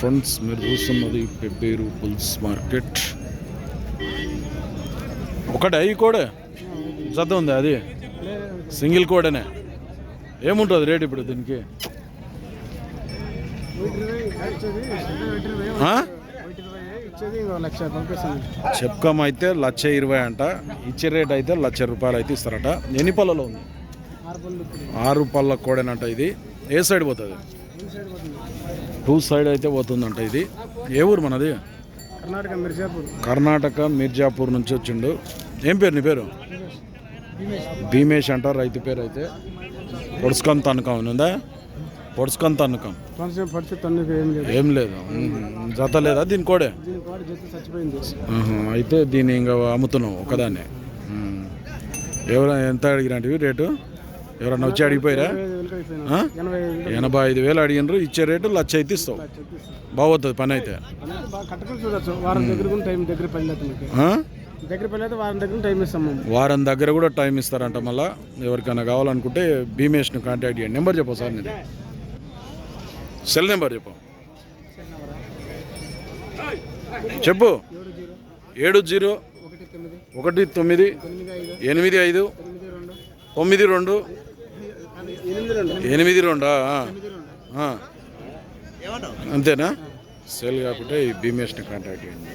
Friends మీరు చూస్తున్నది Pebbair pulls market. ఒకటే ఈ కోడే? జత ఉంది అది? సింగిల్ కోడేనే. ఏముంటుంది రేట్ ఇప్పుడు దీనికి? చెప్కం అయితే లక్ష ఇరవై అంట. ఇచ్చే రేట్ అయితే లక్ష రూపాయలు అయితే ఇస్తారట. ఎన్ని పళ్ళలో ఉంది? ఆరు పళ్ళ. కోడేనంట ఇది. ఏ సైడ్ పోతుంది. టూ సైడ్ అయితే పోతుందంట ఇది. ఏ ఊరు మనది? కర్ణాటక మిర్జాపూర్. కర్ణాటక మిర్జాపూర్ నుంచి వచ్చిండు. ఏం పేరు నీ పేరు? భీమేష్ అంట రైతు పేరు అయితే. పొడుచుకొని తన్నుకం ఉందా? పొడుచుకొని అన్నికి ఏం లేదు. జత లేదా దీని కోడే? అయితే దీన్ని ఇంకా అమ్ముతున్నావు ఒకదాన్నే. ఎవరు ఎంత అడిగినవి రేటు? ఎవరన్నా వచ్చి అడిగిపోయారా? ఎనభై ఐదు వేలు అడిగినారు ఇచ్చే రేటు లచ్చ అయితే ఇస్తావు. బాగుతుంది పని అయితే. వారం దగ్గర కూడా టైం ఇస్తాం వారం దగ్గర కూడా టైం ఇస్తారంట మళ్ళా. ఎవరికైనా కావాలనుకుంటే భీమేష్ని కాంటాక్ట్ చేయండి. నెంబర్ చెప్పు సార్ నేను సెల్ నెంబర్ చెప్పు. చెప్పు. ఏడు జీరో ఒకటి తొమ్మిది ఎనిమిది ఐదు తొమ్మిది రెండు ఎనిమిది రెండు. అంతేనా? సెల్ కాకుంటే ఈ భీమేష్ని కాంటాక్ట్ చేయండి.